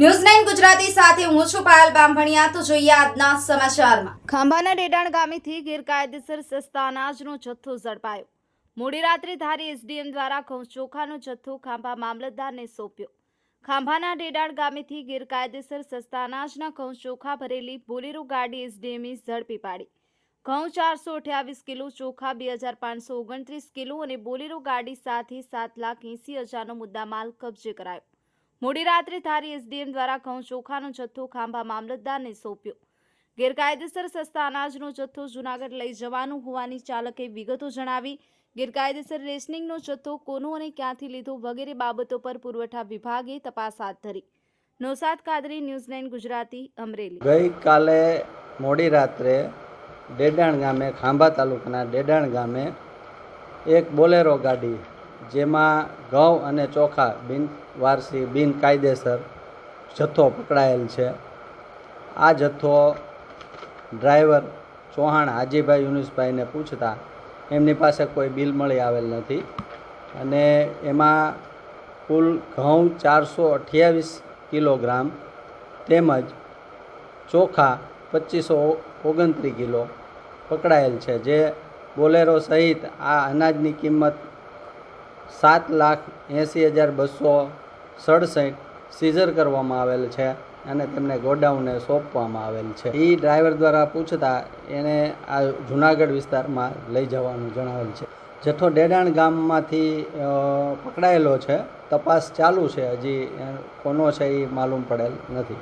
News Gujarati સાથે હું છું પાયલ બામભણિયા. તો જોઈએ આજના સમાચારમાં. ખાંભાના ડેડાણ ગામેથી ગેરકાયદેસર સસ્તા અનાજનો જથ્થો ઝડપાયો. મોડી રાત્રે ધારી એસડીએમ દ્વારા ઘઉં ચોખાનો જથ્થો ખાંભા મામલતદારને સોંપ્યો. ખાંભાના ડેડાણ ગામેથી ગેરકાયદેસર સસ્તા અનાજના ઘઉં ચોખા ભરેલી બોલેરો ગાડી એસડીએમએ ઝડપી પાડી. ઘઉં ચારસો અઠ્યાવીસ કિલો, ચોખા બે હજાર પાંચસો ઓગણત્રીસ કિલો અને બોલેરો ગાડી સાથે સાત લાખ એંસી હજારનો મુદ્દામાલ કબજે કરાયો. મોડી રાત્રે ધારી એસડીએમ દ્વારા ઘઉં ચોખાનો જથ્થો ખાંભા મામલતદારને સોંપ્યો. ગેરકાયદેસર સસ્તા અનાજનો જથ્થો જુનાગઢ લઈ જવાનું હોવાની ચાલકે વિગતો જણાવી ગેરકાયદેસર રેશનિંગનો જથ્થો કોનો અને ક્યાંથી લીધો વગેરે બાબતો પર પુરવઠા વિભાગે તપાસ હાથ ધરી. Nausad Kadri news nine Gujarati, Amreli. ગઈકાલે મોડી રાત્રે ડેડાણ ગામે, ખાંભા તાલુકાના ડેડાણ ગામે એક બોલેરો ગાડી જેમાં ઘઉં અને ચોખા બિન વારસી બિનકાયદેસર જથ્થો પકડાયેલ છે. આ જથ્થો ડ્રાઈવર ચૌહાણ હાજીભાઈ યુનુસભાઈને પૂછતા એમની પાસે કોઈ બિલ મળી આવેલ નથી અને એમાં કુલ ઘઉં ચારસો અઠ્યાવીસ કિલોગ્રામ તેમજ ચોખા પચીસો ઓગણત્રીસ કિલો પકડાયેલ છે. જે બોલેરો સહિત આ અનાજની કિંમત સાત લાખ એંસી હજાર બસો સડસઠ સીઝર કરવામાં આવેલ છે અને તેમને ગોડાઉને સોંપવામાં આવેલ છે. એ ડ્રાઈવર દ્વારા પૂછતા એને આ જુનાગઢ વિસ્તારમાં લઈ જવાનું જણાવેલ છે. જથ્થો ડેડાણ ગામમાંથી પકડાયેલો છે. તપાસ ચાલુ છે. હજી કોનો છે એ માલુમ પડેલ નથી.